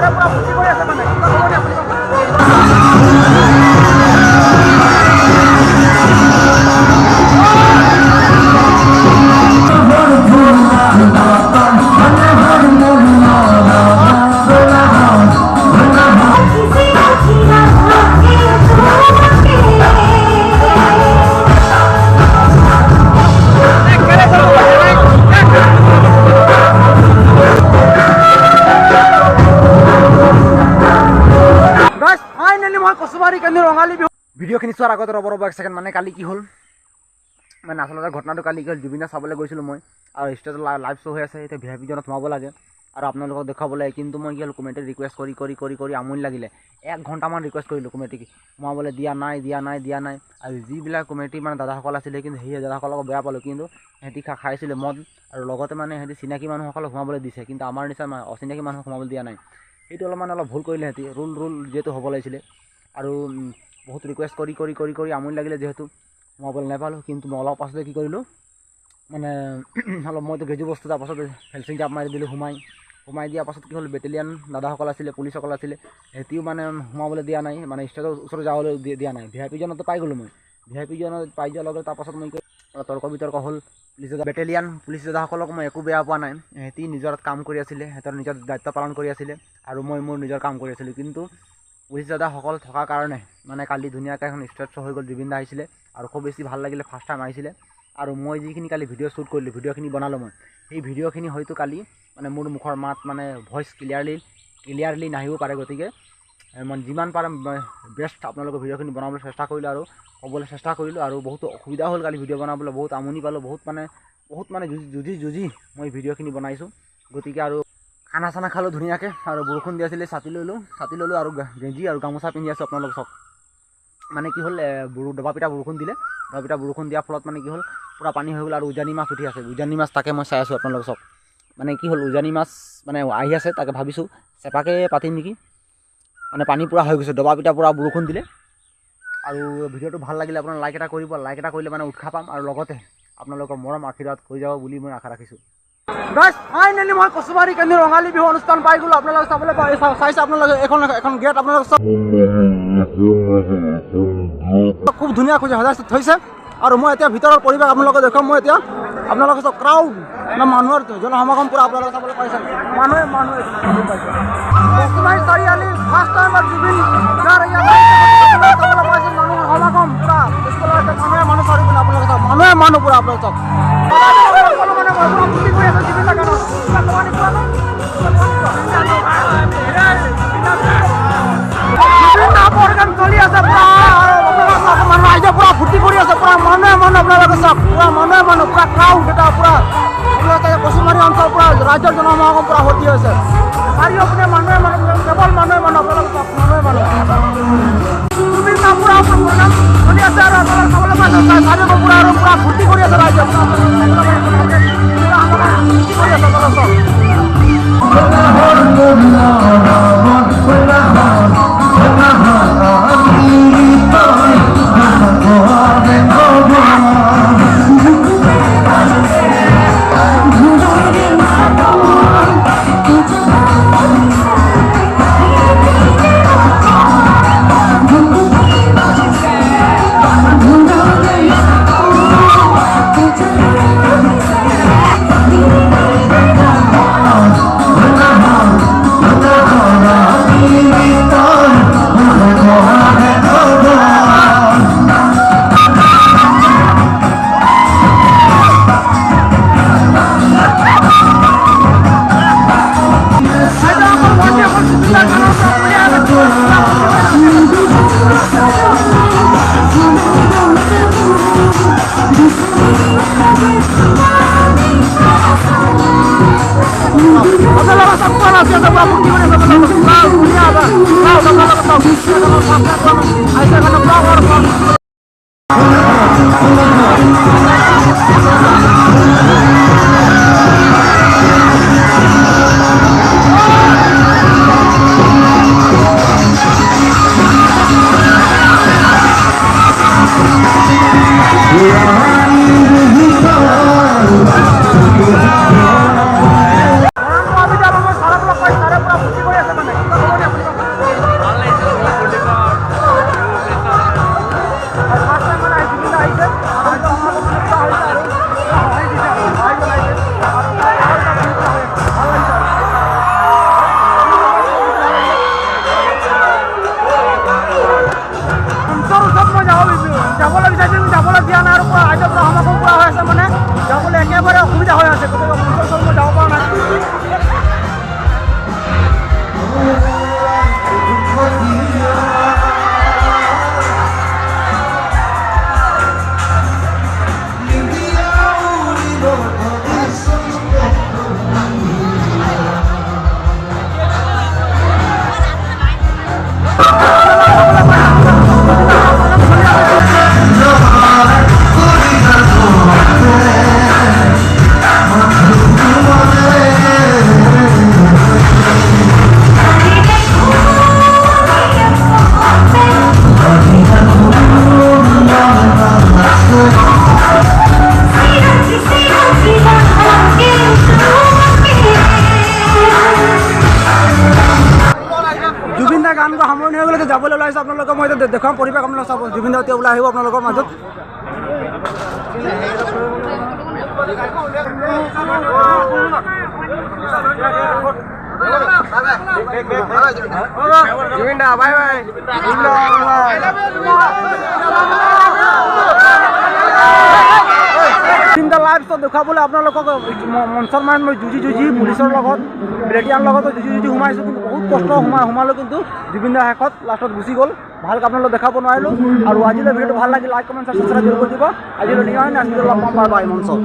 ছাৰে পুৰা ফূৰ্তি কৰি আছে ভিডিঅ'খিনি চোৱাৰ আগত ৰ'ব ৰ'ব এক ছেকেণ্ড মানে কালি কি হ'ল? মানে আচলতে ঘটনাটো কালি কি হ'ল জুবিনা চাবলৈ গৈছিলোঁ মই আৰু ষ্টেজত লাইভ শ্ব' হৈ আছে এতিয়া ভি আই পি জনত সোমাব লাগে আৰু আপোনালোকক দেখুৱাব লাগে কিন্তু মই কি হ'ল কমেণ্টে ৰিকুৱেষ্ট কৰি কৰি কৰি কৰি আমনি লাগিলে। এক ঘণ্টামান ৰিকুৱেষ্ট কৰিলোঁ কমেটিক সোমাবলৈ দিয়া নাই দিয়া নাই দিয়া নাই আৰু যিবিলাক কমেটি মানে দাদাসকল আছিলে কিন্তু সেই দাদাসকলক বেয়া পালোঁ কিন্তু সিহঁতি খা খাইছিলে মদ আৰু লগতে মানে সিহঁতি চিনাকি মানুহসকলক সোমাবলৈ দিছে কিন্তু আমাৰ নিচিনা অচিনাকি মানুহক সোমাবলৈ দিয়া নাই। সেইটো অলপমান অলপ ভুল কৰিলে সিহঁতি ৰুল ৰুল যিহেতু হ'ব লাগিছিলে আৰু বহুত ৰিকুৱেষ্ট কৰি কৰি কৰি কৰি আমনি লাগিলে যিহেতু। সোমাবলৈ নাপালোঁ কিন্তু মই অলপ পাছতে কি কৰিলোঁ মানে অলপ মইতো গেজু বস্তু তাৰপাছত ফেলচিং জাপ মাৰি দিলোঁ সোমাই। সোমাই দিয়াৰ পাছত কি হ'ল বেটেলিয়ান দাদাসকল আছিলে পুলিচসকল আছিলে সিহঁতিও মানে সোমাবলৈ দিয়া নাই মানে ষ্টেজৰ ওচৰত যাবলৈ দিয়া নাই। ভি আই পি জনতো পাই গ'লোঁ মই। ভি আই পি জনত পাই যোৱাৰ লগে তাৰপাছত মই তৰ্ক বিতৰ্ক হ'ল পুলিচ বেটেলিয়ান পুলিচ দাদাসকলক মই একো বেয়া পোৱা নাই। সিহঁতি নিজৰ কাম কৰি আছিলে সিহঁতৰ নিজৰ দায়িত্ব পালন কৰি আছিলে আৰু মই মোৰ নিজৰ কাম কৰি আছিলোঁ। কিন্তু পুলিচ দাদাসকল থকাৰ কাৰণে মানে কালি ধুনীয়াকৈ এখন ষ্টেজ শ্ব' হৈ গ'ল জুবিন দা আহিছিলে আৰু খুব বেছি ভাল লাগিলে ফাৰ্ষ্ট টাইম আহিছিলে। আৰু মই যিখিনি কালি ভিডিঅ' শ্বুট কৰিলোঁ ভিডিঅ'খিনি বনালোঁ মই সেই ভিডিঅ'খিনি হয়তো কালি মানে মোৰ মুখৰ মাত মানে ভইচ ক্লিয়াৰলি ক্লিয়াৰলি নাহিব পাৰে গতিকে মই যিমান পাৰে বেষ্ট আপোনালোকৰ ভিডিঅ'খিনি বনাবলৈ চেষ্টা কৰিলোঁ আৰু ক'বলৈ চেষ্টা কৰিলোঁ আৰু বহুত অসুবিধা হ'ল কালি ভিডিঅ' বনাবলৈ বহুত আমনি পালোঁ বহুত মানে বহুত মানে যুঁজি যুঁজি মই ভিডিঅ'খিনি বনাইছোঁ। গতিকে আৰু খানা চানা খালোঁ ধুনীয়াকৈ আৰু বৰষুণ দি আছিলে ছাতি ল'লোঁ ছাতি ল'লোঁ আৰু গেঞ্জি আৰু গামোচা পিন্ধি আছোঁ আপোনালোক চাওক। মানে কি হ'ল বৰো দবা পিটা বৰষুণ দিলে। দবা পিটা বৰষুণ দিয়াৰ ফলত মানে কি হ'ল পূৰা পানী হৈ গ'ল আৰু উজানি মাছ উঠি আছে। উজানি মাছ তাকে মই চাই আছোঁ আপোনালোক চাওক। মানে কি হ'ল উজানি মাছ মানে আহি আছে তাকে ভাবিছোঁ চেপাকে পাতিম নেকি? মানে পানী পূৰা হৈ গৈছে দবা পিটা পূৰা বৰষুণ দিলে। আৰু ভিডিঅ'টো ভাল লাগিলে আপোনাৰ লাইক এটা কৰিব লাইক এটা কৰিলে মানে উৎসাহ পাম। আৰু লগতে আপোনালোকৰ মৰম আশীৰ্বাদ হৈ যাব বুলি মই আশা ৰাখিছোঁ। গাইছ ফাইনেলি মই কচুমাৰী কেন্দ্ৰ ৰঙালী বিহু অনুষ্ঠান পাই গ'লোঁ আপোনালোকে চাবলৈ চাইছে আপোনালোকে এখন এখন গেট আপোনালোকে খুব ধুনীয়াকৈ সজাই থৈছে। আৰু মই এতিয়া ভিতৰৰ পৰিৱেশ আপোনালোকে দেখুৱাম। মই এতিয়া আপোনালোকে চাওক ক্ৰাউড না মানুহৰ জনসমাগম পূৰা আপোনালোকে চাবলৈ পাইছে। মানুহে মানুহে বৰ্তমান চাৰিআলি ফাৰ্ষ্ট টাইমত জুবিন গাৰ আছে আৰু মানুহ কৰি আছে পূৰা মানুহে মানুহ আপোনালোকে চাওক পূৰা মানুহে মানুহ পূৰা ক্ৰাউড এটা পূৰা কচুমাৰী অঞ্চল পূৰা ৰাজ্যৰ জনসমাগম পূৰা ভৰ্তি হৈছে চাৰিওপিনে মানুহে মানুহ কেৱল মানুহে মানুহ আপোনালোকে মানুহে মানুহ জুবিন দা পূৰা কৰি আছে চাওক আহিছে কাৰণে হয়ে আছে কোথাও দেখুৱাম পৰিৱেশ আপোনালোকে চাব জুবিন দা এতিয়া ওলাই আহিব আপোনালোকৰ মাজত। Zubeen the bye bye. তিনিটা লাইভ শ্বট দেখুৱাবলৈ আপোনালোকক ম- মঞ্চত মানে মই যুঁজি যুঁজি পুলিচৰ লগত ব্ৰিগেডিয়াৰ লগতো যুঁজি যুঁজি সোমাইছোঁ কিন্তু বহুত কষ্ট সোমাই সোমালোঁ কিন্তু জুবিন দাৰ শেষত লাষ্টত গুচি গ'ল। ভালকৈ আপোনালোকক দেখাব নোৱাৰিলোঁ আৰু আজিলৈ ভিডিঅ'টো ভাল লাগিল লাইক কমেণ্ট ছাবস্ক্ৰাইব কৰি দিব আজিলৈ নিয়া হয় নেক্সট ভিডিঅ' লগ পাম বাই মঞ্চত।